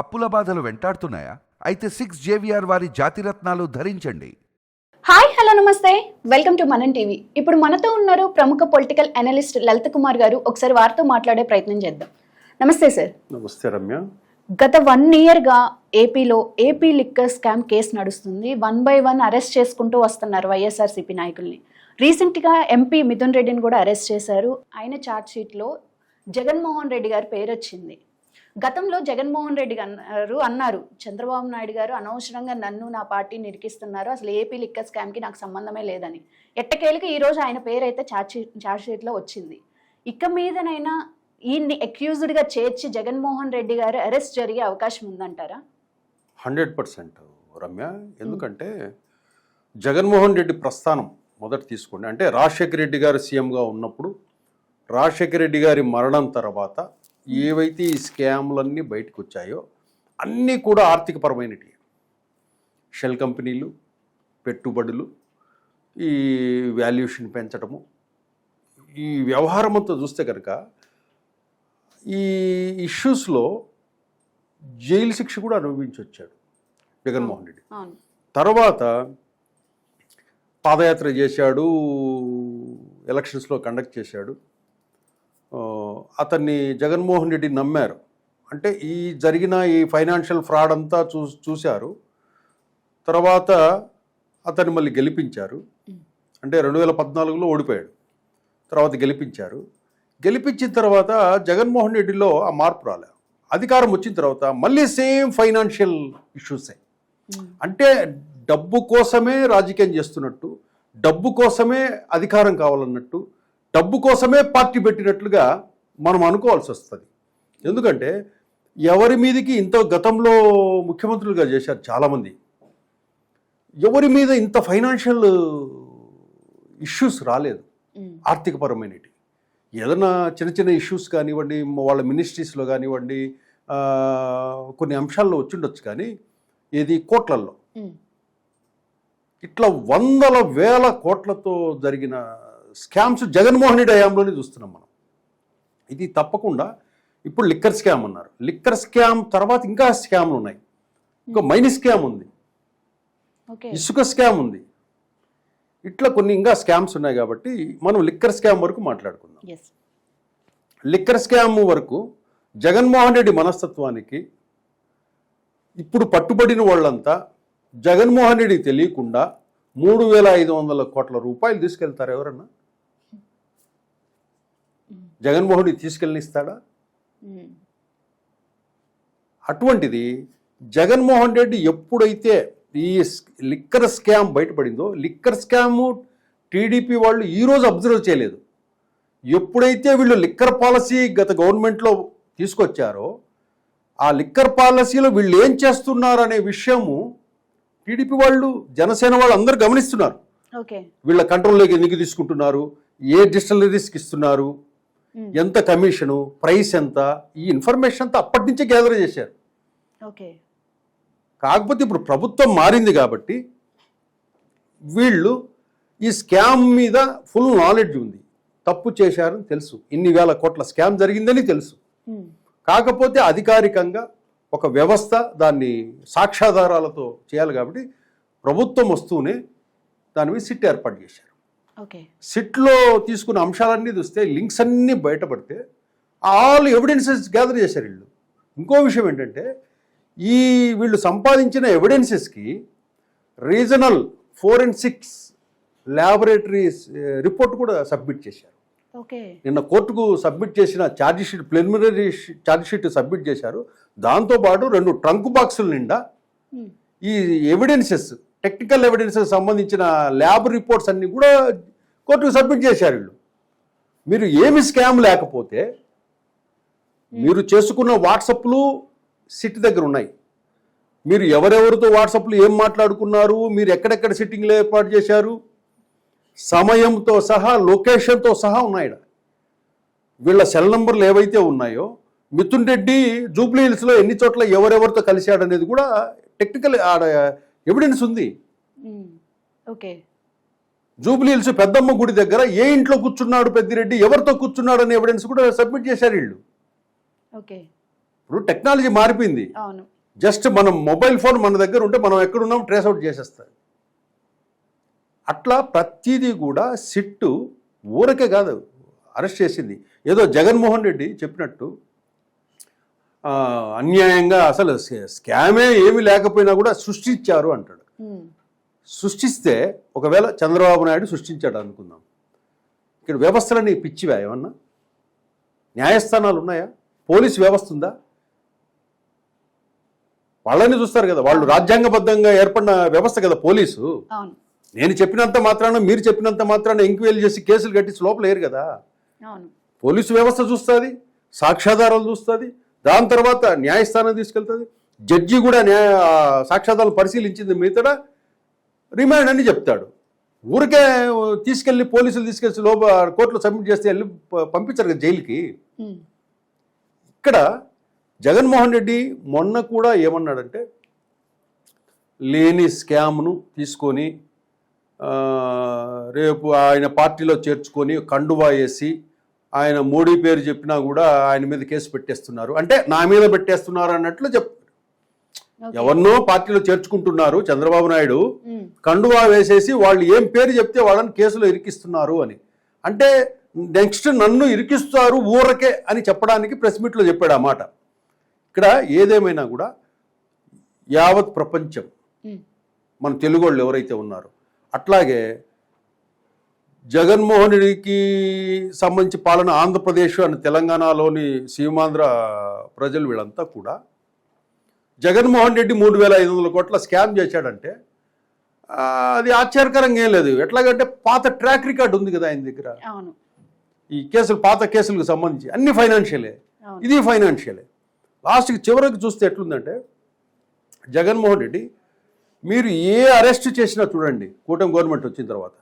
అప్పుల బాధలు వెంటాడుతున్నాయా? అయితే సిక్స్ జేవిఆర్ వారి జాతిరత్నాలు ధరించండి. హాయ్ హలో నమస్తే. Welcome to Manan TV. ఇప్పుడు మనతో ఉన్నారు ప్రముఖ పొలిటికల్ అనలిస్ట్ లలిత్ కుమార్ గారు. ఒకసారి వారితో మాట్లాడే ప్రయత్నం చేద్దాం. నమస్తే సార్. నమస్తే రమ్య. గత వన్ ఇయర్గా ఏపీలో ఏపీ లిక్కర్ స్కామ్ కేసు నడుస్తుంది. వన్ బై వన్ అరెస్ట్ చేసుకుంటూ వస్తున్నారు వైఎస్ఆర్సీపీ నాయకుల్ని. రీసెంట్గా ఎంపీ మిథున్ రెడ్డిని కూడా అరెస్ట్ చేశారు. ఆయన ఛార్జ్ షీట్లో జగన్మోహన్ రెడ్డి గారి పేరు వచ్చింది గతంలో జగన్మోహన్ రెడ్డి గారు అన్నారు చంద్రబాబు నాయుడు గారు అనవసరంగా నన్ను నా పార్టీని ఇరికిస్తున్నారు అసలు ఏపీ లిక్కర్ స్కామ్కి నాకు సంబంధమే లేదని. ఎట్టకేలకి ఈరోజు ఆయన పేరు అయితే ఛార్జ్ షీట్ ఛార్జ్ షీట్లో వచ్చింది. ఇక మీదనైనా ఈయన్ని అక్యూజ్డ్గా చేర్చి జగన్మోహన్ రెడ్డి గారు అరెస్ట్ జరిగే అవకాశం ఉందంటారా? Hundred percent Ramya. ఎందుకంటే జగన్మోహన్ రెడ్డి ప్రస్థానం మొదట తీసుకోండి. అంటే రాజశేఖర రెడ్డి గారు సీఎంగా ఉన్నప్పుడు రాజశేఖర రెడ్డి గారి మరణం తర్వాత ఏవైతే ఈ స్కామ్లన్నీ బయటకు వచ్చాయో అన్నీ కూడా ఆర్థికపరమైనవి షెల్ కంపెనీలు పెట్టుబడులు ఈ వాల్యుయేషన్ పెంచడము ఈ వ్యవహారం అంతా చూస్తే కనుక ఈ ఇష్యూస్లో జైలు శిక్ష కూడా అనుభవించి వచ్చాడు జగన్మోహన్ రెడ్డి. తర్వాత పాదయాత్ర చేశాడు ఎలక్షన్స్లో కండక్ట్ చేశాడు. అతన్ని జగన్మోహన్ రెడ్డి నమ్మారు. అంటే ఈ జరిగిన ఈ ఫైనాన్షియల్ ఫ్రాడ్ అంతా చూ చూశారు. తర్వాత అతన్ని మళ్ళీ గెలిపించారు. అంటే రెండు వేల పద్నాలుగులో ఓడిపోయాడు. తర్వాత గెలిపించారు. గెలిపించిన తర్వాత జగన్మోహన్ రెడ్డిలో ఆ మార్పు రాలే. అధికారం వచ్చిన తర్వాత మళ్ళీ సేమ్ ఫైనాన్షియల్ ఇష్యూసే. అంటే డబ్బు కోసమే రాజకీయం చేస్తున్నట్టు డబ్బు కోసమే అధికారం కావాలన్నట్టు డబ్బు కోసమే పార్టీ పెట్టినట్లుగా మనం అనుకోవాల్సి వస్తుంది. ఎందుకంటే ఎవరి మీదకి ఇంత గతంలో ముఖ్యమంత్రులుగా చేశారు చాలామంది. ఎవరి మీద ఇంత ఫైనాన్షియల్ ఇష్యూస్ రాలేదు. ఉమ్, ఆర్థికపరమైనవి ఏదైనా చిన్న చిన్న ఇష్యూస్ కానివ్వండి వాళ్ళ మినిస్ట్రీస్లో కానివ్వండి కొన్ని అంశాల్లో వచ్చిండొచ్చు కానీ ఏది కోట్లల్లో. ఇట్లా వందల వేల కోట్లతో జరిగిన స్కామ్స్ జగన్మోహన్ రెడ్డి హయాంలోనే చూస్తున్నాం మనం. ఇది తప్పకుండా ఇప్పుడు లిక్కర్ స్కామ్ అన్నారు. లిక్కర్ స్కామ్ తర్వాత ఇంకా స్కామ్లు ఉన్నాయి. ఇంకా మైని స్కామ్ ఉంది. ఇసుక స్కామ్ ఉంది. ఇట్లా కొన్ని ఇంకా స్కామ్స్ ఉన్నాయి కాబట్టి మనం లిక్కర్ స్కామ్ వరకు మాట్లాడుకుందాం. లిక్కర్ స్కామ్ వరకు జగన్మోహన్ రెడ్డి మనస్తత్వానికి ఇప్పుడు పట్టుబడిన వాళ్ళంతా జగన్మోహన్ రెడ్డి తెలియకుండా మూడు వేల ఐదు వందల కోట్ల రూపాయలు తీసుకెళ్తారు ఎవరన్నా? జగన్మోహన్ తీసుకెళ్ళనిస్తాడా? అటువంటిది జగన్మోహన్ రెడ్డి ఎప్పుడైతే ఈ లిక్కర్ స్కామ్ బయటపడిందో లిక్కర్ స్కామ్ టీడీపీ వాళ్ళు ఈరోజు అబ్జర్వ్ చేయలేదు. ఎప్పుడైతే వీళ్ళు లిక్కర్ పాలసీ గత గవర్నమెంట్లో తీసుకొచ్చారో ఆ లిక్కర్ పాలసీలో వీళ్ళు ఏం చేస్తున్నారు అనే విషయము టీడీపీ వాళ్ళు జనసేన వాళ్ళు అందరూ గమనిస్తున్నారు. వీళ్ళ కంట్రోల్లోకి ఎందుకు తీసుకుంటున్నారు? ఏ డిస్టిలరీస్కి ఇస్తున్నారు? ఎంత కమిషను ప్రైస్ ఎంత ఈ ఇన్ఫర్మేషన్ అంతా అప్పటి నుంచే గ్యాదర్ చేశారు. ఓకే. కాకపోతే ఇప్పుడు ప్రభుత్వం మారింది కాబట్టి వీళ్ళు ఈ స్కామ్ మీద ఫుల్ నాలెడ్జ్ ఉంది. తప్పు చేశారని తెలుసు. ఇన్ని వేల కోట్ల స్కామ్ జరిగిందని తెలుసు. ఉమ్, కాకపోతే అధికారికంగా ఒక వ్యవస్థ దాన్ని సాక్ష్యాధారాలతో చేయాలి కాబట్టి ప్రభుత్వం వస్తూనే దాని మీద సిట్ ఏర్పాటు చేశారు. సిట్లో తీసుకున్న అంశాలన్నీ చూస్తే లింక్స్ అన్నీ బయటపడితే ఆల్ ఎవిడెన్సెస్ గ్యాదర్ చేశారు వీళ్ళు. ఇంకో విషయం ఏంటంటే ఈ వీళ్ళు సంపాదించిన ఎవిడెన్సెస్కి రీజనల్ ఫోరెన్సిక్స్ ల్యాబొరేటరీస్ రిపోర్ట్ కూడా సబ్మిట్ చేశారు. ఓకే. నిన్న కోర్టుకు సబ్మిట్ చేసిన charge sheet preliminary charge sheet submit చేశారు. దాంతోపాటు రెండు ట్రంక్ బాక్సుల నిండా ఈ ఎవిడెన్సెస్ టెక్నికల్ ఎవిడెన్సెస్ సంబంధించిన ల్యాబ్ రిపోర్ట్స్ అన్నీ కూడా కోర్టుకు సబ్మిట్ చేశారు వీళ్ళు. మీరు ఏమి స్కామ్ లేకపోతే మీరు చేసుకున్న వాట్సప్లు సిట్ దగ్గర ఉన్నాయి. మీరు ఎవరెవరితో వాట్సాప్లు ఏం మాట్లాడుకున్నారు మీరు ఎక్కడెక్కడ సిట్టింగ్లు ఏర్పాటు చేశారు సమయంతో సహా లొకేషన్తో సహా ఉన్నాయి వీళ్ళ సెల్ నంబర్లు ఏవైతే ఉన్నాయో మిథున్ రెడ్డి జూబ్లీ హిల్స్లో ఎన్ని చోట్ల ఎవరెవరితో కలిశాడనేది కూడా టెక్నికల్ ఆడ ఎవిడెన్స్ ఉంది. ఓకే. జూబ్లీ హిల్స్ పెద్దమ్మ గుడి దగ్గర ఏ ఇంట్లో కూర్చున్నాడు పెద్దిరెడ్డి? ఎవరితో కూర్చున్నాడు అనే ఎవిడెన్స్ కూడా సబ్మిట్ చేశారు వీళ్ళు. ఓకే. ఇప్పుడు టెక్నాలజీ మారిపోయింది. జస్ట్ మనం మొబైల్ ఫోన్ మన దగ్గర ఉంటే మనం ఎక్కడున్నాం ట్రేస్ అవుట్ చేసేస్తుంది అట్లా ప్రతిదీ కూడా సిట్టు ఊరకే కాదు అరెస్ట్ చేసింది. ఏదో జగన్మోహన్ రెడ్డి చెప్పినట్టు అన్యాయంగా అసలు స్కా- స్కామే ఏమీ లేకపోయినా కూడా సృష్టించారు అంటాడు. సృష్టిస్తే ఒకవేళ చంద్రబాబు నాయుడు సృష్టించాడు అనుకుందాం. ఇక్కడ వ్యవస్థలని పిచ్చివా ఏమన్నా? న్యాయస్థానాలు ఉన్నాయా? పోలీస్ వ్యవస్థ ఉందా? వాళ్ళని చూస్తారు కదా వాళ్ళు రాజ్యాంగబద్ధంగా ఏర్పడిన వ్యవస్థ కదా పోలీసు. నేను చెప్పినంత మాత్రాన మీరు చెప్పినంత మాత్రాన ఎంక్వైరీ చేసి కేసులు కట్టించి లోపల వేయరు కదా. పోలీసు వ్యవస్థ చూస్తుంది సాక్ష్యాధారాలు చూస్తుంది దాని తర్వాత న్యాయస్థానం తీసుకెళ్తుంది. జడ్జి కూడా న్యాయ సాక్ష్యాధారాలు పరిశీలించింది మిగతా రిమాండ్ అని చెప్తాడు. ఊరికే తీసుకెళ్ళి పోలీసులు తీసుకెళ్ళి లోపల కోర్టులో సబ్మిట్ చేస్తే వెళ్ళి పంపించారు కదా జైలుకి. ఇక్కడ జగన్మోహన్ రెడ్డి మొన్న కూడా ఏమన్నాడంటే లేని స్కామ్ను తీసుకొని రేపు ఆయన పార్టీలో చేర్చుకొని కండువా వేసి ఆయన మోడీ పేరు చెప్పినా కూడా ఆయన మీద కేసు పెట్టేస్తున్నారు. అంటే నా మీద పెట్టేస్తున్నారు అన్నట్లు చెప్. ఎవరినో పార్టీలో చేర్చుకుంటున్నారు చంద్రబాబు నాయుడు. కండువా వేసేసి వాళ్ళు ఏం పేరు చెప్తే వాళ్ళని కేసులో ఇరికిస్తున్నారు అని. అంటే నెక్స్ట్ నన్ను ఇరికిస్తారు ఊరకే అని చెప్పడానికి ప్రెస్ మీట్లో చెప్పాడు ఆ మాట. ఇక్కడ ఏదేమైనా కూడా యావత్ ప్రపంచం మన తెలుగు వాళ్ళు ఎవరైతే ఉన్నారో అట్లాగే జగన్మోహన్ రెడ్డికి సంబంధించి పాలన ఆంధ్రప్రదేశ్ అని తెలంగాణలోని సీమాంధ్ర ప్రజలు వీళ్ళంతా కూడా జగన్మోహన్ రెడ్డి మూడు వేల ఐదు వందల కోట్ల స్కామ్ చేశాడంటే అది ఆశ్చర్యకరంగా ఏం లేదు. ఎట్లాగంటే పాత ట్రాక్ రికార్డ్ ఉంది కదా ఆయన దగ్గర. ఈ కేసులు పాత కేసులకు సంబంధించి అన్ని ఫైనాన్షియలే. ఇది ఫైనాన్షియలే. లాస్ట్కి చివరికి చూస్తే ఎట్లుందంటే జగన్మోహన్ రెడ్డి మీరు ఏ అరెస్ట్ చేసినా చూడండి కూటమి గవర్నమెంట్ వచ్చిన తర్వాత.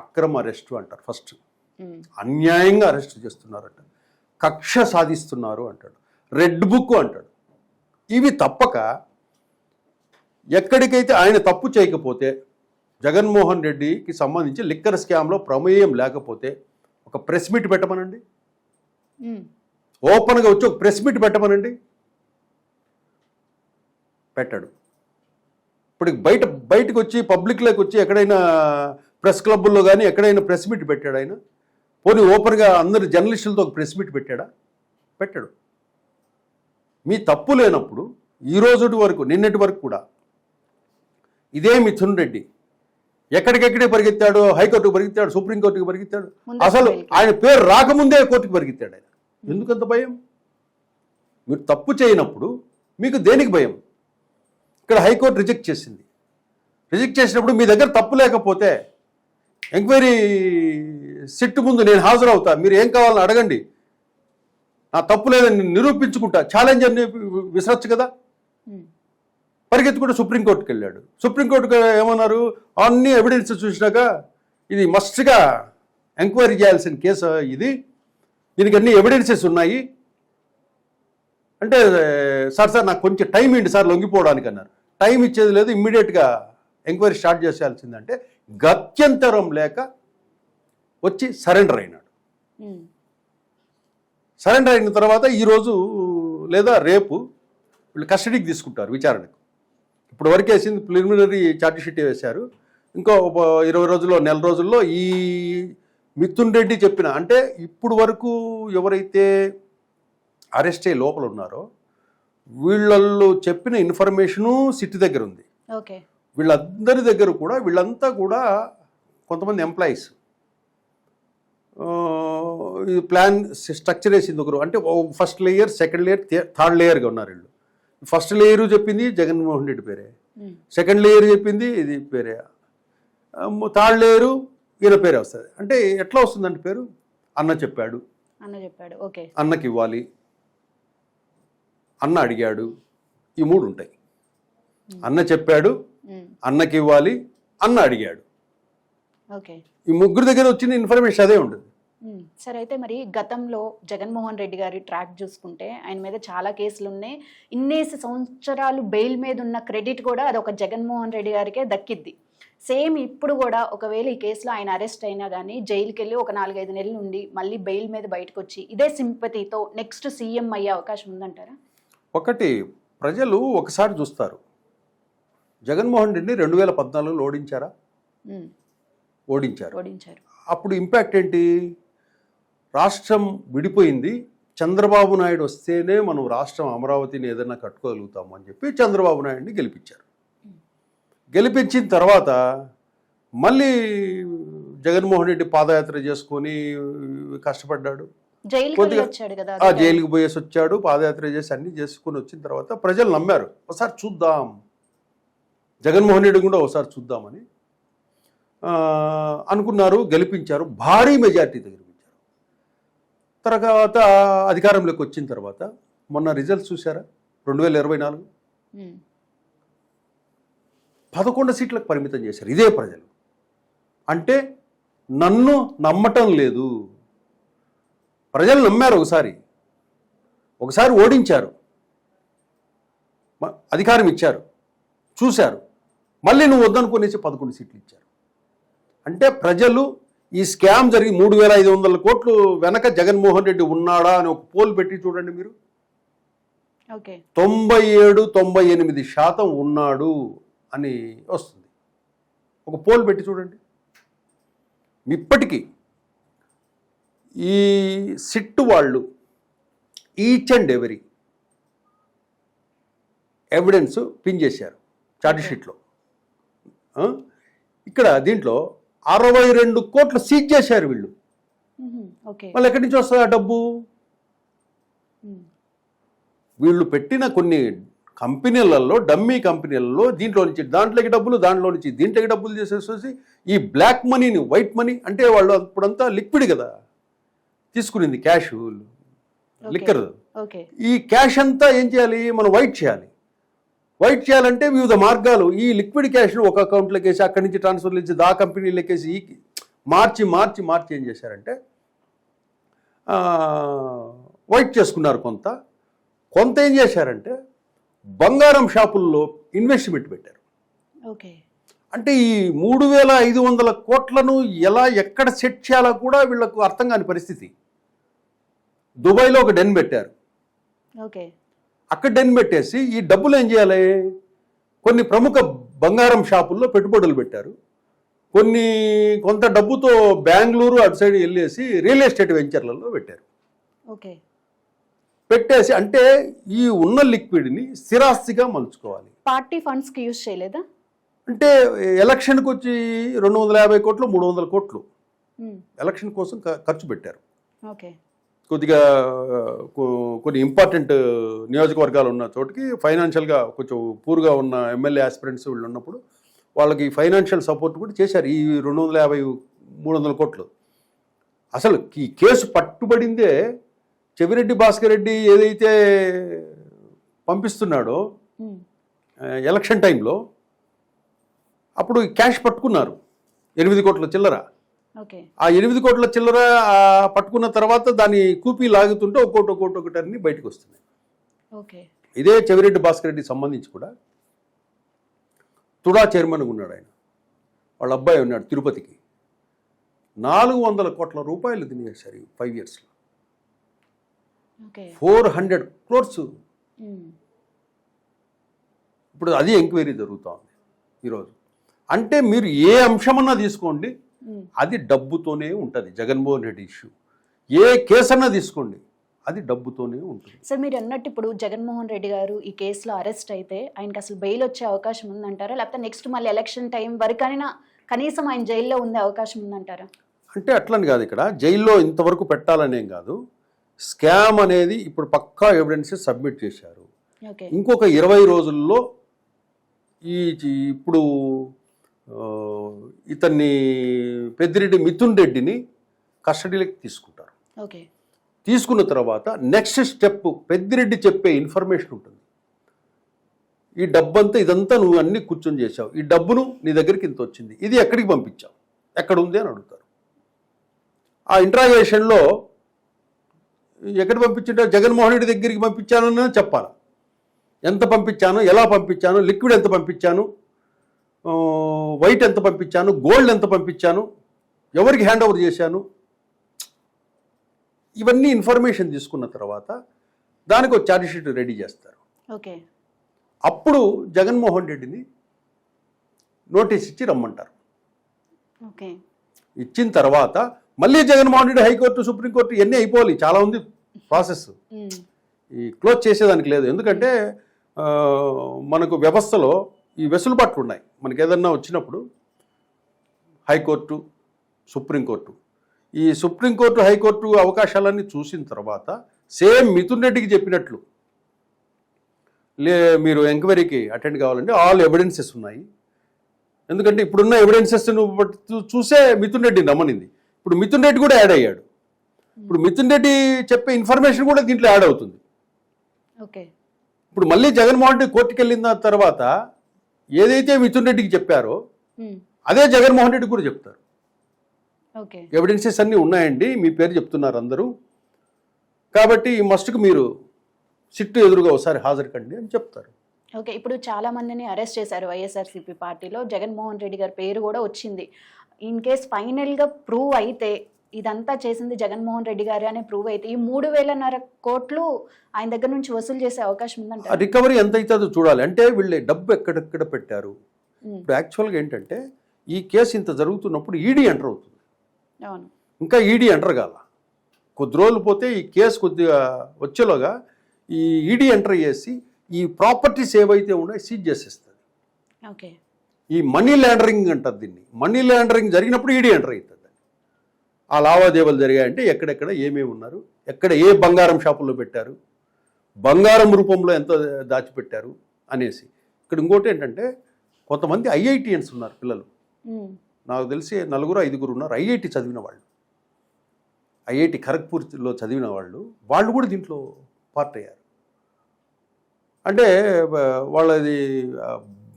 అక్రమ అరెస్టు అంటారు ఫస్ట్. అన్యాయంగా అరెస్ట్ చేస్తున్నారట. కక్ష సాధిస్తున్నారు అంటాడు. రెడ్ బుక్ అంటాడు. ఇవి తప్పక ఎక్కడికైతే ఆయన తప్పు చేయకపోతే జగన్మోహన్ రెడ్డికి సంబంధించి లిక్కర్ స్కామ్లో ప్రమేయం లేకపోతే ఒక ప్రెస్ మీట్ పెట్టమనండి. ఓపెన్గా వచ్చి ఒక ప్రెస్ మీట్ పెట్టమనండి. పెట్టాడు. ఇప్పుడు బయట బయటకు వచ్చి పబ్లిక్లోకి వచ్చి ఎక్కడైనా ప్రెస్ క్లబ్బుల్లో కానీ ఎక్కడైనా ప్రెస్ మీట్ పెట్టాడు ఆయన? పోనీ ఓపెన్గా అందరు జర్నలిస్టులతో ఒక ప్రెస్ మీట్ పెట్టాడా? పెట్టాడు. మీ తప్పు లేనప్పుడు ఈ రోజుటి వరకు నిన్నటి వరకు కూడా ఇదే మిథున్ రెడ్డి ఎక్కడికెక్కడే పరిగెత్తాడు హైకోర్టుకు పరిగెత్తాడు సుప్రీంకోర్టుకు పరిగెత్తాడు. అసలు. ఆయన పేరు రాకముందే కోర్టుకు పరిగెత్తాడు ఆయన. ఎందుకంత భయం? మీరు తప్పు చేయనప్పుడు మీకు దేనికి భయం? ఇక్కడ హైకోర్టు రిజెక్ట్ చేసింది. రిజెక్ట్ చేసినప్పుడు మీ దగ్గర తప్పు లేకపోతే ఎంక్వైరీ సిట్టు ముందు నేను హాజరవుతా. మీరు ఏం కావాలని అడగండి. నా తప్పు లేదని నిరూపించుకుంటా. ఛాలెంజ్ అని విసరచ్చు కదా? పరిగెత్తుకుంటూ సుప్రీంకోర్టుకి వెళ్ళాడు సుప్రీంకోర్టుకు ఏమన్నారు? అన్ని ఎవిడెన్స్ చూసినాక ఇది మస్ట్గా ఎంక్వైరీ చేయాల్సిన కేసు ఇది. దీనికి అన్ని ఎవిడెన్సెస్ ఉన్నాయి. అంటే సార్ సార్ నాకు కొంచెం టైం ఇవ్వండి సార్ లొంగిపోవడానికి అన్నారు. టైం ఇచ్చేది లేదు ఇమ్మీడియట్గా ఎంక్వైరీ స్టార్ట్ చేసేయాల్సిందంటే గత్యంతరం లేక వచ్చి సరెండర్ అయినాడు. సరెండర్ అయిన తర్వాత ఈరోజు లేదా రేపు వీళ్ళు కస్టడీకి తీసుకుంటారు విచారణకు. ఇప్పుడు వరకు వేసింది ప్రిలిమినరీ ఛార్జ్ షీట్ వేశారు. ఇంకో ఇరవై రోజుల్లో నెల రోజుల్లో ఈ మిథున్ రెడ్డి చెప్పిన అంటే ఇప్పుడు వరకు ఎవరైతే అరెస్ట్ అయ్యి లోపల ఉన్నారో వీళ్ళు చెప్పిన ఇన్ఫర్మేషను సిటీ దగ్గర ఉంది. ఓకే. వీళ్ళందరి దగ్గర కూడా వీళ్ళంతా కూడా కొంతమంది ఎంప్లాయీస్ ఈ ప్లాన్ స్ట్రక్చర్ వేసింది ఒకరు. అంటే first layer second layer third లేయర్గా ఉన్నారు వీళ్ళు. ఫస్ట్ లేయర్ చెప్పింది జగన్మోహన్ రెడ్డి పేరే. సెకండ్ లేయర్ చెప్పింది ఇది పేరే. థర్డ్ లేయరు ఈయన పేరే వస్తుంది. అంటే ఎట్లా వస్తుందంటే పేరు? అన్న చెప్పాడు. అన్న చెప్పాడు. ఓకే. అన్నకి ఇవ్వాలి. అన్న అడిగాడు. ఈ మూడు ఉంటాయి. అన్న చెప్పాడు. అన్నకి ఇవ్వాలి అన్న అడిగాడు. ఓకే ఈ ముగ్గురు దగ్గర వచ్చిన ఇన్ఫర్మేషన్ అదే ఉంటుంది. ఉమ్, సరే అయితే మరి గతంలో జగన్మోహన్ రెడ్డి గారి ట్రాక్ చూసుకుంటే ఆయన మీద చాలా కేసులు ఉన్నాయి. ఇన్నేసి సంవత్సరాలు బెయిల్ మీద ఉన్న క్రెడిట్ కూడా అది ఒక జగన్మోహన్ రెడ్డి గారికే దక్కిద్ది. సేమ్ ఇప్పుడు కూడా ఒకవేళ ఈ కేసులో ఆయన అరెస్ట్ అయినా కానీ జైలుకి వెళ్ళి ఒక నాలుగైదు నెలలు ఉండి మళ్ళీ బెయిల్ మీద బయటకు వచ్చి ఇదే సింపతితో నెక్స్ట్ సీఎం అయ్యే అవకాశం ఉందంటారా? ఒకటి ప్రజలు ఒకసారి చూస్తారు. జగన్మోహన్ రెడ్డి రెండు వేల పద్నాలుగులో ఓడించారా? ఓడించారు. ఓడించారు. అప్పుడు ఇంపాక్ట్ ఏంటి? రాష్ట్రం విడిపోయింది. చంద్రబాబు నాయుడు వస్తేనే మనం రాష్ట్రం అమరావతిని ఏదైనా కట్టుకోగలుగుతాము అని చెప్పి చంద్రబాబు నాయుడిని గెలిపించారు. గెలిపించిన తర్వాత మళ్ళీ జగన్మోహన్ రెడ్డి పాదయాత్ర చేసుకొని కష్టపడ్డాడు. కొద్దిగా- జైలుకి పోయేసి వచ్చాడు పాదయాత్ర చేసి అన్ని చేసుకుని వచ్చిన తర్వాత ప్రజలు నమ్మారు. ఒకసారి చూద్దాం. జగన్మోహన్ రెడ్డి కూడా ఒకసారి చూద్దామని అనుకున్నారు గెలిపించారు భారీ మెజార్టీతో గెలిపించారు తర్వాత అధికారంలోకి వచ్చిన తర్వాత మొన్న రిజల్ట్స్ చూసారా రెండు వేల ఇరవై నాలుగు? పదకొండు సీట్లకు పరిమితం చేశారు ఇదే ప్రజలు. అంటే నన్ను నమ్మటం లేదు. ప్రజలు నమ్మారు ఒకసారి. ఒకసారి ఓడించారు. అధికారం ఇచ్చారు. చూశారు. మళ్ళీ నువ్వు వద్దనుకునేసి పదకొండు సీట్లు ఇచ్చారు. అంటే ప్రజలు ఈ స్కామ్ జరిగి మూడు వేల ఐదు వందల కోట్లు వెనక జగన్మోహన్ రెడ్డి ఉన్నాడా అని ఒక పోల్ పెట్టి చూడండి మీరు. తొంభై ఏడు తొంభై ఎనిమిది శాతం ఉన్నాడు అని వస్తుంది. ఒక పోల్ పెట్టి చూడండి. ఇప్పటికీ ఈ సిట్టు వాళ్ళు each and every evidence pin చేశారు ఛార్జ్ షీట్లో. ఆ? ఇక్కడ దీంట్లో అరవై రెండు కోట్లు సీజ్ చేశారు వీళ్ళు. మళ్ళీ ఎక్కడి నుంచి వస్తుంది ఆ డబ్బు? వీళ్ళు పెట్టిన కొన్ని కంపెనీలలో డమ్మీ కంపెనీలలో దీంట్లో నుంచి దాంట్లోకి డబ్బులు దాంట్లో నుంచి దీంట్లోకి డబ్బులు చేసేసేసి ఈ బ్లాక్ మనీని వైట్ మనీ అంటే వాళ్ళు అప్పుడంతా లిక్విడ్ కదా. తీసుకునింది క్యాష్ లిక్కర్. ఈ క్యాష్ అంతా ఏం చేయాలి? మనం వైట్ చేయాలి. వైట్ చేయాలంటే వివిధ మార్గాలు. ఈ లిక్విడ్ క్యాష్ను ఒక అకౌంట్లోకి వేసి అక్కడి నుంచి ట్రాన్స్ఫర్ చేసి దా కంపెనీలోకి వేసి ఈ మార్చి మార్చి మార్చి ఏం చేశారంటే ఆ, వైట్ చేసుకున్నారు కొంత. కొంత ఏం చేశారంటే బంగారం షాపుల్లో ఇన్వెస్ట్మెంట్ పెట్టారు. ఓకే. అంటే ఈ మూడు వేల ఐదు వందల కోట్లను ఎలా ఎక్కడ సెట్ చేయాలో కూడా వీళ్ళకు అర్థం కాని పరిస్థితి. దుబాయ్లో ఒక డెన్ పెట్టారు. ఓకే. అక్కడ డెన్ పెట్టేసి ఈ డబ్బులు ఏం చేయాలి? కొన్ని ప్రముఖ బంగారం షాపుల్లో పెట్టుబడులు పెట్టారు. కొన్ని కొంత డబ్బుతో బెంగళూరు అటు సైడ్ వెళ్ళేసి రియల్ ఎస్టేట్ వెంచర్లలో పెట్టారు. ఓకే. పెట్టేసి అంటే ఈ ఉన్న లిక్విడ్ని స్థిరాస్తిగా మలుచుకోవాలి. పార్టీ ఫండ్స్కి యూజ్ చేయలేదా? అంటే ఎలక్షన్కి వచ్చి రెండు వందల యాభై కోట్లు మూడు వందల కోట్లు ఎలక్షన్ కోసం ఖర్చు పెట్టారు. ఓకే. కొద్దిగా కొన్ని ఇంపార్టెంట్ నియోజకవర్గాలు ఉన్న చోటికి ఫైనాన్షియల్గా కొంచెం పూర్గా ఉన్న ఎమ్మెల్యే ఆస్పిరెంట్స్ వీళ్ళు ఉన్నప్పుడు వాళ్ళకి ఫైనాన్షియల్ సపోర్ట్ కూడా చేశారు. ఈ రెండు వందల యాభై మూడు వందల కోట్లు. అసలు ఈ కేసు పట్టుబడిందే చెవిరెడ్డి భాస్కర్ రెడ్డి ఏదైతే పంపిస్తున్నాడో ఎలక్షన్ టైంలో అప్పుడు క్యాష్ పట్టుకున్నారు. ఎనిమిది కోట్ల చిల్లర. ఆ ఎనిమిది కోట్ల చిల్లర పట్టుకున్న తర్వాత దాని కూపీ లాగుతుంటే ఒక్కోటి ఒక్కోటి ఒకటి అన్ని బయటకు వస్తున్నాయి. ఓకే. ఇదే చెవిరెడ్డి భాస్కర్ రెడ్డికి సంబంధించి కూడా తుడా చైర్మన్గా ఉన్నాడు ఆయన. వాళ్ళ అబ్బాయి ఉన్నాడు తిరుపతికి. నాలుగు వందల కోట్ల రూపాయలు తినేశారు ఈ ఫైవ్ ఇయర్స్లో. Four hundred crores. ఇప్పుడు అది ఎంక్వైరీ జరుగుతూ ఉంది ఈరోజు. అంటే మీరు ఏ అంశమన్నా తీసుకోండి అది డబ్బుతోనే ఉంటుంది. జగన్మోహన్ రెడ్డి ఇష్యూ. ఏ కేసన్నా తీసుకోండి. అది డబ్బుతోనే ఉంటుంది. సార్ మీరు అన్నట్టు ఇప్పుడు జగన్మోహన్ రెడ్డి గారు ఈ కేసులో అరెస్ట్ అయితే ఆయనకి అసలు బెయిల్ వచ్చే అవకాశం ఉందంటారా? లేకపోతే నెక్స్ట్ మళ్ళీ ఎలక్షన్ టైం వరకైనా కనీసం ఆయన జైల్లో ఉండే అవకాశం ఉందంటారా? అంటే అట్లని కాదు ఇక్కడ. జైల్లో ఇంతవరకు పెట్టాలనేం కాదు. స్కామ్ అనేది ఇప్పుడు పక్కా ఎవిడెన్స్ సబ్మిట్ చేశారు. ఓకే. ఇంకొక ఇరవై రోజుల్లో ఈ ఇప్పుడు ఇతన్ని పెద్దిరెడ్డి మిథున్ రెడ్డిని కస్టడీలోకి తీసుకుంటారు. ఓకే. తీసుకున్న తర్వాత నెక్స్ట్ స్టెప్ పెద్దిరెడ్డి చెప్పే ఇన్ఫర్మేషన్ ఉంటుంది. ఈ డబ్బంతా ఇదంతా నువ్వు అన్ని కూర్చొని చేసావు ఈ డబ్బును నీ దగ్గరికి ఇంత వచ్చింది. ఇది ఎక్కడికి పంపించావు? ఎక్కడ ఉంది అని అడుగుతారు. ఆ ఇంట్రాగేషన్లో ఎక్కడ పంపించింటే జగన్మోహన్ రెడ్డి దగ్గరికి పంపించానని చెప్పాలి? ఎంత పంపించాను? ఎలా పంపించాను? లిక్విడ్ ఎంత పంపించాను? వైట్ ఎంత పంపించాను గోల్డ్ ఎంత పంపించాను ఎవరికి హ్యాండ్ ఓవర్ చేశాను. ఇవన్నీ ఇన్ఫర్మేషన్ తీసుకున్న తర్వాత దానికి ఒక ఛార్జ్ షీట్ రెడీ చేస్తారు. ఓకే. అప్పుడు జగన్మోహన్ రెడ్డిని నోటీస్ ఇచ్చి రమ్మంటారు. ఓకే. ఇచ్చిన తర్వాత మళ్ళీ జగన్మోహన్ రెడ్డి హైకోర్టు సుప్రీంకోర్టు ఇవన్నీ అయిపోవాలి. చాలా ఉంది ప్రాసెస్ ఈ క్లోజ్ చేసేదానికి లేదు. ఎందుకంటే మనకు వ్యవస్థలో ఈ వెసులుబాట్లు ఉన్నాయి. మనకి ఏదన్నా వచ్చినప్పుడు హైకోర్టు సుప్రీంకోర్టు. ఈ సుప్రీంకోర్టు హైకోర్టు అవకాశాలన్నీ చూసిన తర్వాత సేమ్ మిథున్ రెడ్డికి చెప్పినట్లు లే మీరు ఎంక్వైరీకి అటెండ్ కావాలంటే ఆల్ ఎవిడెన్సెస్ ఉన్నాయి. ఎందుకంటే ఇప్పుడున్న ఎవిడెన్సెస్ చూసే మిథున్ రెడ్డిని రమ్మనింది. ఇప్పుడు మిథున్ రెడ్డి కూడా యాడ్ అయ్యాడు. ఇప్పుడు మిథున్ రెడ్డి చెప్పే ఇన్ఫర్మేషన్ కూడా దీంట్లో యాడ్ అవుతుంది. ఓకే. ఇప్పుడు మళ్ళీ జగన్మోహన్ రెడ్డి కోర్టుకు వెళ్ళిన తర్వాత ఏదైతే మిథున్ రెడ్డికి చెప్పారో అదే జగన్మోహన్ రెడ్డి కూడా చెప్తారు. ఓకే. ఎవిడెన్సెస్ అన్నీ ఉన్నాయండి మీ పేరు చెప్తున్నారు అందరూ. కాబట్టి ఈ మస్ట్కు మీరు సిట్టు ఎదురుగా ఒకసారి హాజరు కండి అని చెప్తారు. ఓకే ఇప్పుడు చాలా మందిని అరెస్ట్ చేశారు వైఎస్ఆర్సీపీ పార్టీలో. జగన్మోహన్ రెడ్డి గారి పేరు కూడా వచ్చింది. ఇన్ కేస్ ఫైనల్గా ప్రూవ్ అయితే ఇదంతా చేసింది జగన్మోహన్ రెడ్డి గారే అని ప్రూవ్ అయితే ఈ మూడు వేలన్నర కోట్లు ఆయన దగ్గర నుంచి వసూలు చేసే అవకాశం ఉందంట రికవరీ ఎంత అవుతుందో చూడాలి. అంటే వీళ్ళు డబ్బు ఎక్కడెక్కడ పెట్టారు? ఇప్పుడు యాక్చువల్గా ఏంటంటే ఈ కేసు ఇంత జరుగుతున్నప్పుడు ఈడీ ఎంటర్ అవుతుంది. అవును. ఇంకా ఈడీ ఎంటర్ కాల. కొద్ది రోజులు పోతే ఈ కేసు కొద్దిగా వచ్చేలోగా ఈ ఈడీ ఎంటర్ చేసి ఈ ప్రాపర్టీస్ ఏవైతే ఉన్నాయో సీజ్ చేసేస్తుంది. ఓకే. ఈ మనీ లాండరింగ్ అంటారు దీన్ని. మనీ లాండరింగ్ జరిగినప్పుడు ఈడీ ఎంటర్ అవుతుంది. ఆ లావాదేవీలు జరిగాయంటే ఎక్కడెక్కడ ఏమేమి ఉన్నారు ఎక్కడ ఏ బంగారం షాపుల్లో పెట్టారు బంగారం రూపంలో ఎంత దాచిపెట్టారు అనేసి. ఇక్కడ ఇంకోటి ఏంటంటే కొంతమంది ఐఐటిఎన్స్ ఉన్నారు పిల్లలు. నాకు తెలిసి నలుగురు ఐదుగురు ఉన్నారు. ఐఐటి చదివిన వాళ్ళు. ఐఐటి ఖరగ్పూర్లో చదివిన వాళ్ళు. వాళ్ళు కూడా దీంట్లో పార్ట్ అయ్యారు. అంటే వాళ్ళది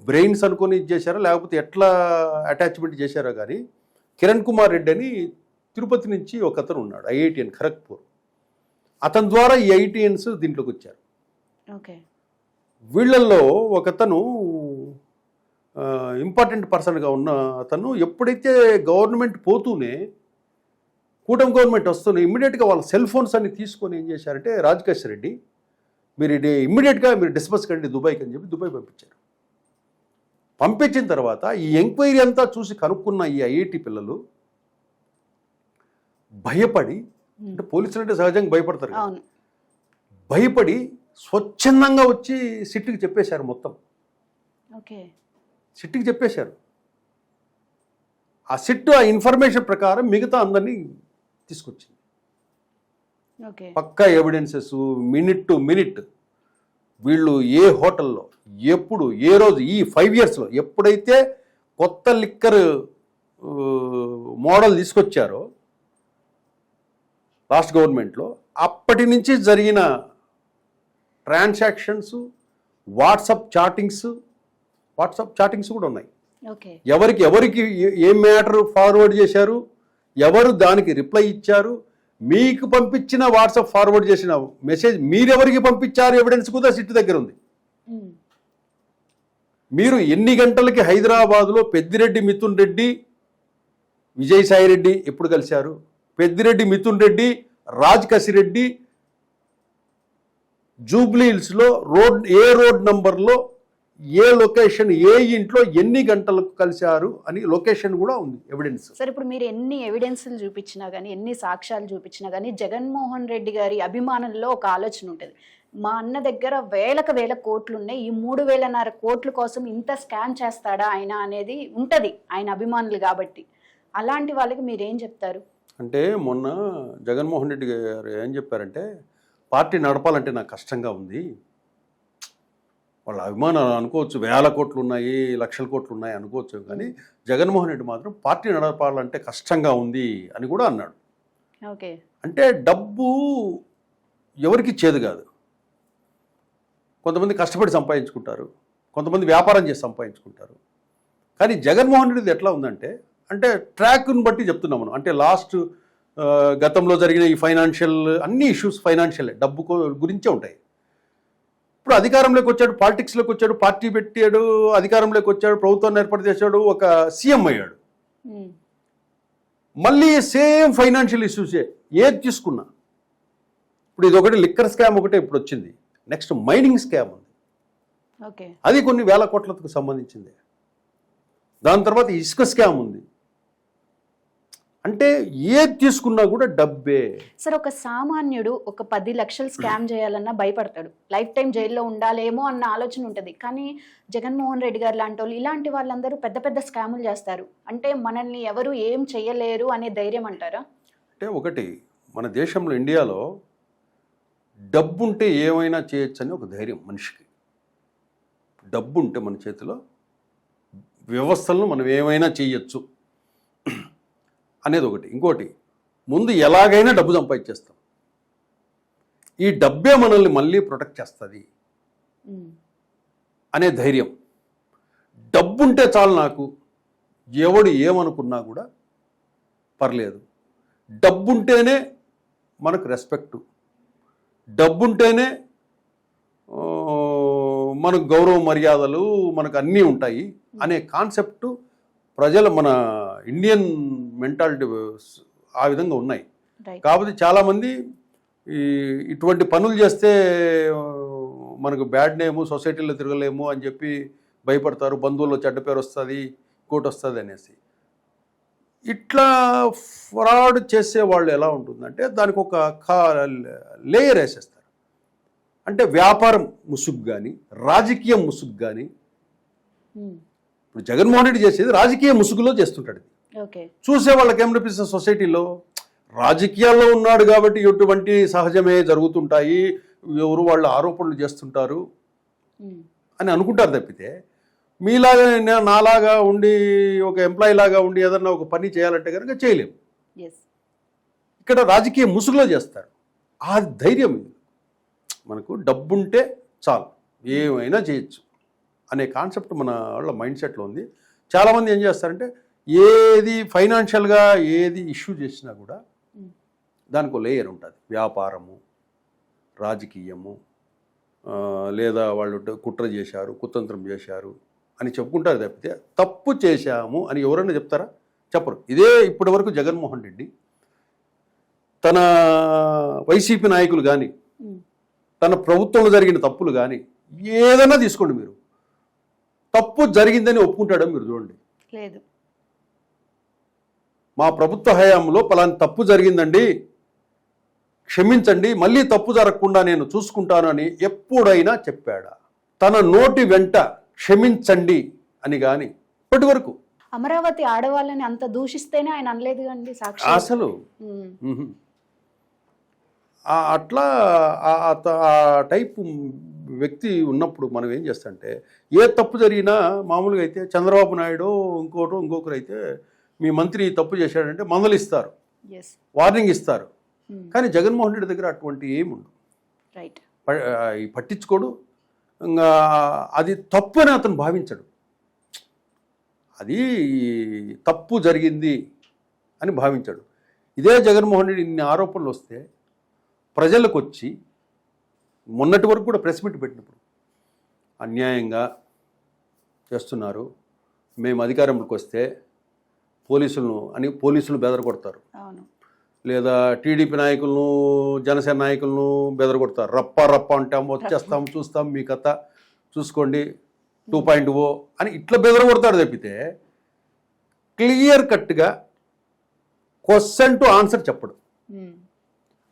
బ్రెయిన్స్ అనుకొని ఇది చేశారా? లేకపోతే ఎట్లా అటాచ్మెంట్ చేశారో కానీ కిరణ్ కుమార్ రెడ్డి అని తిరుపతి నుంచి ఒక అతను ఉన్నాడు ఐఐటిఎన్ ఖరగ్పూర్. అతని ద్వారా ఈ ఐఐటిఎన్స్ దీంట్లోకి వచ్చారు. ఓకే. వీళ్ళల్లో ఒకతను ఇంపార్టెంట్ పర్సన్గా ఉన్న అతను ఎప్పుడైతే గవర్నమెంట్ పోతూనే కూటమి గవర్నమెంట్ వస్తూనే ఇమ్మీడియట్గా వాళ్ళ సెల్ ఫోన్స్ అన్ని తీసుకొని ఏం చేశారంటే రాజకేష్ రెడ్డి మీరు ఇమ్మీడియట్గా మీరు డిస్పస్ కండి దుబాయ్కి అని చెప్పి దుబాయ్ పంపించారు. పంపించిన తర్వాత ఈ ఎంక్వైరీ అంతా చూసి కనుక్కున్న ఈ ఐఐటి పిల్లలు భయపడి అంటే పోలీసులు అంటే సహజంగా భయపడతారు భయపడి స్వచ్ఛందంగా వచ్చి సిట్టుకి చెప్పేశారు మొత్తం. ఓకే. సిట్టుకి చెప్పేశారు. ఆ సిట్టు ఆ ఇన్ఫర్మేషన్ ప్రకారం మిగతా అందరినీ తీసుకొచ్చింది. పక్కా ఎవిడెన్సెస్ మినిట్ టు మినిట్ వీళ్ళు ఏ హోటల్లో ఎప్పుడు ఏ రోజు ఈ ఫైవ్ ఇయర్స్లో ఎప్పుడైతే కొత్త లిక్కర్ మోడల్ తీసుకొచ్చారో లాస్ట్ గవర్నమెంట్లో అప్పటి నుంచి జరిగిన transactions WhatsApp chattings WhatsApp chattings కూడా ఉన్నాయి. ఓకే. ఎవరికి ఎవరికి ఏ- మ్యాటర్ ఫార్వర్డ్ చేశారు ఎవరు దానికి రిప్లై ఇచ్చారు మీకు పంపించిన వాట్సాప్ ఫార్వర్డ్ చేసిన మెసేజ్ మీరెవరికి పంపించారు ఎవిడెన్స్ కూడా సిట్ దగ్గర ఉంది. మీరు ఎన్ని గంటలకి హైదరాబాదులో పెద్దిరెడ్డి మిథున్ రెడ్డి విజయసాయి రెడ్డి ఎప్పుడు కలిశారు? పెద్దిరెడ్డి మిథున్ రెడ్డి రాజ్ కసిరెడ్డి జూబ్లీ హిల్స్లో రోడ్ ఏ రోడ్ నంబర్లో ఏ లొకేషన్ ఏ ఇంట్లో ఎన్ని గంటలకు కలిశారు అని లొకేషన్ కూడా ఉంది ఎవిడెన్స్. సరే ఇప్పుడు మీరు ఎన్ని ఎవిడెన్స్లు చూపించినా కానీ ఎన్ని సాక్ష్యాలు చూపించినా కానీ జగన్మోహన్ రెడ్డి గారి అభిమానుల్లో ఒక ఆలోచన ఉంటుంది. మా అన్న దగ్గర వేలకు వేల కోట్లు ఉన్నాయి. ఈ మూడు వేలన్నర కోట్ల కోసం ఇంత స్కామ్ చేస్తాడా ఆయన అనేది ఉంటుంది ఆయన అభిమానులు కాబట్టి. అలాంటి వాళ్ళకి మీరేం చెప్తారు? అంటే మొన్న జగన్మోహన్ రెడ్డి గారు ఏం చెప్పారంటే పార్టీ నడపాలంటే నాకు కష్టంగా ఉంది. వాళ్ళ అభిమానాలు అనుకోవచ్చు వేల కోట్లు ఉన్నాయి లక్షల కోట్లు ఉన్నాయి అనుకోవచ్చు కానీ జగన్మోహన్ రెడ్డి మాత్రం పార్టీ నడపాలంటే కష్టంగా ఉంది అని కూడా అన్నాడు. ఓకే. అంటే డబ్బు ఎవరికి చేదు కాదు. కొంతమంది కష్టపడి సంపాదించుకుంటారు కొంతమంది వ్యాపారం చేసి సంపాదించుకుంటారు. కానీ జగన్మోహన్ రెడ్డిది ఎట్లా ఉందంటే అంటే ట్రాక్ను బట్టి చెప్తున్నాం మనం. అంటే లాస్ట్ గతంలో జరిగిన ఈ ఫైనాన్షియల్ అన్ని ఇష్యూస్ ఫైనాన్షియల్. డబ్బు గురించే ఉంటాయి. ఇప్పుడు అధికారంలోకి వచ్చాడు పాలిటిక్స్లోకి వచ్చాడు పార్టీ పెట్టాడు అధికారంలోకి వచ్చాడు ప్రభుత్వాన్ని ఏర్పాటు చేశాడు ఒక సీఎం అయ్యాడు. మళ్ళీ సేమ్ ఫైనాన్షియల్ ఇష్యూసే. ఏది తీసుకున్నా. ఇప్పుడు ఇది ఒకటి లిక్కర్ స్కామ్ ఒకటే ఇప్పుడు వచ్చింది. నెక్స్ట్ మైనింగ్ స్కామ్ ఉంది. అది కొన్ని వేల కోట్లకు సంబంధించింది. దాని తర్వాత ఇసుక స్కామ్ ఉంది. అంటే ఏది తీసుకున్నా కూడా డబ్బే. సార్ ఒక సామాన్యుడు ఒక పది లక్షలు స్కామ్ చేయాలన్నా భయపడతాడు. లైఫ్ టైం జైల్లో ఉండాలేమో అన్న ఆలోచన ఉంటుంది. కానీ జగన్మోహన్ రెడ్డి గారు లాంటి వాళ్ళు ఇలాంటి వాళ్ళందరూ పెద్ద పెద్ద స్కాములు చేస్తారు. అంటే మనల్ని ఎవరు ఏం చేయలేరు అనే ధైర్యం అంటారా? అంటే ఒకటి మన దేశంలో ఇండియాలో డబ్బు ఉంటే ఏమైనా చేయొచ్చు అని ఒక ధైర్యం మనిషికి. డబ్బు ఉంటే మన చేతిలో వ్యవస్థలను మనం ఏమైనా చేయొచ్చు అనేది ఒకటి ఇంకోటి ముందు ఎలాగైనా డబ్బు సంపాదించేస్తాం. ఈ డబ్బే మనల్ని మళ్ళీ ప్రొటెక్ట్ చేస్తుంది. అనే ధైర్యం. డబ్బుంటే చాలు నాకు. ఎవడు ఏమనుకున్నా కూడా పర్లేదు. డబ్బుంటేనే మనకు రెస్పెక్టు. డబ్బుంటేనే మనకు గౌరవ మర్యాదలు మనకు అన్నీ ఉంటాయి అనే కాన్సెప్ట్ ప్రజలు మన ఇండియన్ మెంటాలిటీ ఆ విధంగా ఉన్నాయి. కాకపోతే చాలామంది ఈ ఇటువంటి పనులు చేస్తే మనకు బ్యాడ్ నేము సొసైటీలో తిరగలేము అని చెప్పి భయపడతారు బంధువుల్లో చెడ్డ పేరు వస్తుంది ఇంకోటి వస్తుంది అనేసి. ఇట్లా ఫ్రాడ్ చేసే వాళ్ళు ఎలా ఉంటుందంటే దానికి ఒక కా లేయర్ వేసేస్తారు. అంటే వ్యాపారం ముసుగు కానీ రాజకీయ ముసుగు కానీ ఉమ్, ఇప్పుడు జగన్మోహన్ రెడ్డి చేసేది రాజకీయ ముసుగులో చేస్తుంటాడు చూసే వాళ్ళకి ఏమనిపిస్తుంది సొసైటీలో? రాజకీయాల్లో ఉన్నాడు కాబట్టి ఎటువంటి సహజమే జరుగుతుంటాయి. ఎవరు వాళ్ళు ఆరోపణలు చేస్తుంటారు అని అనుకుంటారు తప్పితే మీలాగా నే- నాలాగా ఉండి ఒక ఎంప్లాయీ లాగా ఉండి ఏదన్నా ఒక పని చేయాలంటే కనుక చేయలేము ఇక్కడ రాజకీయ ముసుగులో చేస్తారు. ఆ ధైర్యం మనకు డబ్బుంటే చాలు. ఏమైనా చేయొచ్చు. అనే కాన్సెప్ట్ మన వాళ్ళ మైండ్ సెట్లో ఉంది. చాలామంది ఏం చేస్తారంటే ఏది ఫైనాన్షియల్గా ఏది ఇష్యూ చేసినా కూడా దానికి లేయర్ ఉంటుంది. వ్యాపారము రాజకీయము లేదా వాళ్ళు కుట్ర చేశారు కుతంత్రం చేశారు అని చెప్పుకుంటారు తప్పితే తప్పు చేశాము అని ఎవరైనా చెప్తారా? చెప్పరు. ఇదే ఇప్పటి వరకు జగన్మోహన్ రెడ్డి తన వైసీపీ నాయకులు కానీ తన ప్రభుత్వంలో జరిగిన తప్పులు కానీ ఏదైనా తీసుకోండి మీరు. తప్పు జరిగిందని ఒప్పుకుంటాడో మీరు చూడండి. లేదు. మా ప్రభుత్వ హయాంలో పలాని తప్పు జరిగిందండి క్షమించండి మళ్ళీ తప్పు జరగకుండా నేను చూసుకుంటాను అని ఎప్పుడైనా చెప్పాడా? తన నోటి వెంట క్షమించండి అని కానీ ఇప్పటి వరకు. అమరావతి ఆడవాళ్ళని అంత దూషిస్తేనే ఆయన అనలేదు అండి సాక్షి. అసలు? అట్లా ఆ టైపు వ్యక్తి ఉన్నప్పుడు మనం ఏం చేస్తాంటే ఏ తప్పు జరిగినా మామూలుగా అయితే చంద్రబాబు నాయుడు ఇంకోటి ఇంకొకరు అయితే మీ మంత్రి తప్పు చేశాడంటే మందలిస్తారు. వార్నింగ్ ఇస్తారు ఉమ్, కానీ జగన్మోహన్ రెడ్డి దగ్గర అటువంటి ఏముండు పట్టించుకోడు. ఇంకా అది తప్పు అని అతను భావించడు. అది తప్పు జరిగింది అని భావించాడు. ఇదే జగన్మోహన్ రెడ్డి ఇన్ని ఆరోపణలు వస్తే ప్రజలకు వచ్చి మొన్నటి వరకు కూడా ప్రెస్ మీట్ పెట్టినప్పుడు అన్యాయంగా చేస్తున్నారు. మేము అధికారంలోకి వస్తే పోలీసులను అని పోలీసులు బెదరగొడతారు. లేదా టీడీపీ నాయకులను జనసేన నాయకులను బెదరగొడతారు. రప్ప రప్ప అంటాం వచ్చేస్తాం చూస్తాం మీ కథ చూసుకోండి టూ పాయింట్ ఓ అని ఇట్లా బెదరగొడతాడు తప్పితే క్లియర్ కట్గా క్వశ్చన్ టు ఆన్సర్ చెప్పడు.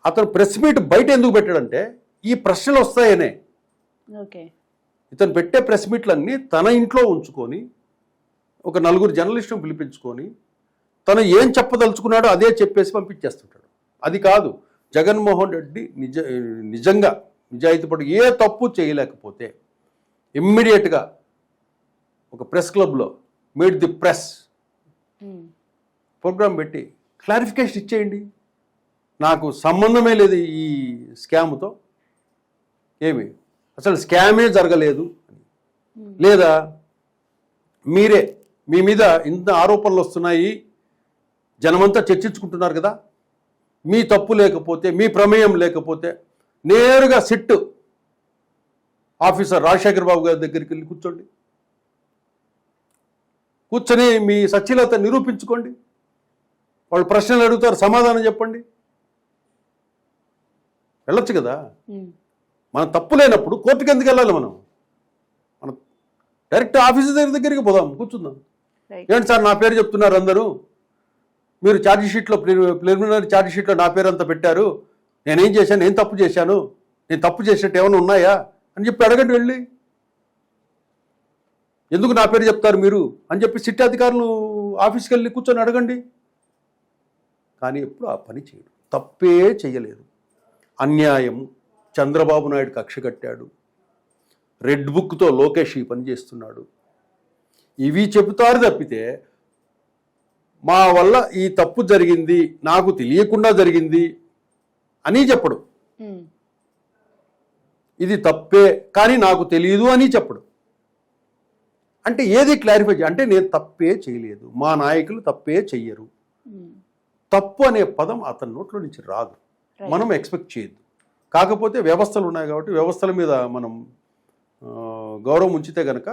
అతను ప్రెస్ మీట్ బయట ఎందుకు పెట్టాడంటే ఈ ప్రశ్నలు వస్తాయనే. ఓకే. ఇతను పెట్టే ప్రెస్ మీట్లన్నీ తన ఇంట్లో ఉంచుకొని ఒక నలుగురు జర్నలిస్టును పిలిపించుకొని తను ఏం చెప్పదలుచుకున్నాడో అదే చెప్పేసి పంపించేస్తుంటాడు. అది కాదు జగన్మోహన్ రెడ్డి నిజ నిజంగా నిజాయితీపడి ఏ తప్పు చేయలేకపోతే ఇమ్మీడియట్గా ఒక ప్రెస్ క్లబ్లో meet the press um, programme పెట్టి క్లారిఫికేషన్ ఇచ్చేయండి. నాకు సంబంధమే లేదు ఈ స్కామ్తో. ఏమి? అసలు స్కామే జరగలేదు. ఉమ్, లేదా మీరే మీ మీద ఇంత ఆరోపణలు వస్తున్నాయి జనమంతా చర్చించుకుంటున్నారు కదా. మీ తప్పు లేకపోతే మీ ప్రమేయం లేకపోతే నేరుగా సిట్ ఆఫీసర్ రాజశేఖర్ బాబు గారి దగ్గరికి వెళ్ళి కూర్చోండి. కూర్చొని మీ సచ్ఛీలత నిరూపించుకోండి. వాళ్ళు ప్రశ్నలు అడుగుతారు సమాధానం చెప్పండి. వెళ్ళొచ్చు కదా. మనం తప్పు లేనప్పుడు కోర్టుకి ఎందుకు వెళ్ళాలి మనం? మనం డైరెక్ట్ ఆఫీసర్ దగ్గర దగ్గరికి పోదాం కూర్చుందాం. ఏంటి సార్ నా పేరు చెప్తున్నారు అందరూ? మీరు ఛార్జ్ షీట్లో ప్రిలిమినరీ ఛార్జ్ షీట్లో నా పేరు అంతా పెట్టారు. నేనేం చేశాను? నేను తప్పు చేశాను. నేను తప్పు చేసినట్టు ఏమైనా ఉన్నాయా? అని చెప్పి అడగండి వెళ్ళి. ఎందుకు నా పేరు చెప్తారు మీరు? అని చెప్పి సిటీ అధికారులు ఆఫీస్కి వెళ్ళి కూర్చొని అడగండి. కానీ ఎప్పుడు ఆ పని చేయడు. తప్పే చేయలేదు. అన్యాయం చంద్రబాబు నాయుడు కక్ష కట్టాడు. రెడ్ బుక్తో లోకేష్ ఈ పని చేస్తున్నాడు. ఇవి చెబుతారు తప్పితే మా వల్ల ఈ తప్పు జరిగింది నాకు తెలియకుండా జరిగింది అని చెప్పడు. ఇది తప్పే కానీ నాకు తెలియదు అని చెప్పడు. అంటే ఏది క్లారిఫై అంటే నేను తప్పే చేయలేదు. మా నాయకులు తప్పే చెయ్యరు. తప్పు అనే పదం అతని నోట్లో నుంచి రాదు. మనం ఎక్స్పెక్ట్ చేయొద్దు. కాకపోతే వ్యవస్థలు ఉన్నాయి కాబట్టి వ్యవస్థల మీద మనం గౌరవం ఉంచితే కనుక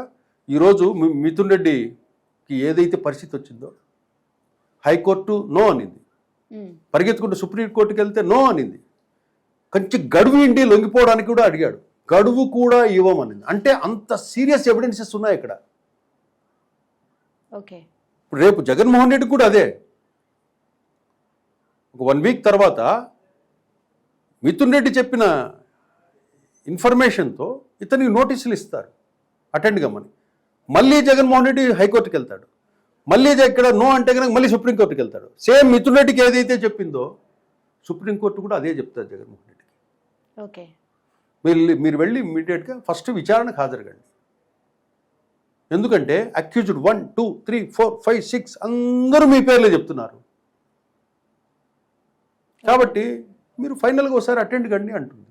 ఈరోజు మిథున్ రెడ్డికి ఏదైతే పరిస్థితి వచ్చిందో హైకోర్టు నో అనింది. పరిగెత్తుకుంటూ సుప్రీంకోర్టుకి వెళ్తే నో అనింది. కొంచెం గడువు ఇంటి లొంగిపోవడానికి కూడా అడిగాడు. గడువు కూడా ఇవ్వమనింది. అంటే అంత సీరియస్ ఎవిడెన్సెస్ ఉన్నాయి ఇక్కడ. ఓకే. ఇప్పుడు రేపు జగన్మోహన్ రెడ్డి కూడా అదే. ఒక వన్ వీక్ తర్వాత మిథున్ రెడ్డి చెప్పిన ఇన్ఫర్మేషన్తో ఇతనికి నోటీసులు ఇస్తారు. అటెండ్ కమ్మని మళ్ళీ జగన్మోహన్ రెడ్డి హైకోర్టుకి వెళ్తాడు. మళ్ళీ ఇక్కడ నో అంటే కనుక మళ్ళీ సుప్రీంకోర్టుకి వెళ్తాడు. సేమ్ మిథున్ రెడ్డికి ఏదైతే చెప్పిందో సుప్రీంకోర్టు కూడా అదే చెప్తారు జగన్మోహన్ రెడ్డికి. ఓకే. మీరు మీరు వెళ్ళి ఇమ్మీడియట్గా ఫస్ట్ విచారణకు హాజరుగండి. ఎందుకంటే accused one two three four five six అందరూ మీ పేర్లే చెప్తున్నారు. కాబట్టి మీరు ఫైనల్గా ఒకసారి అటెండ్ కండి అంటుంది.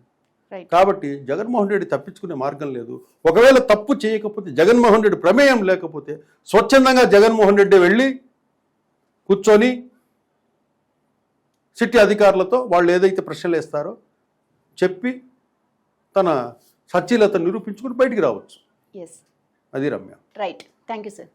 కాబట్టి జగన్మోహన్ రెడ్డి తప్పించుకునే మార్గం లేదు. ఒకవేళ తప్పు చేయకపోతే జగన్మోహన్ రెడ్డి ప్రమేయం లేకపోతే స్వచ్ఛందంగా జగన్మోహన్ రెడ్డి వెళ్ళి కూర్చొని సిటీ అధికారులతో వాళ్ళు ఏదైతే ప్రశ్నలు వేస్తారో చెప్పి తన సచ్చీలత నిరూపించుకుని బయటికి రావచ్చు. అది Ramya. Right thank you sir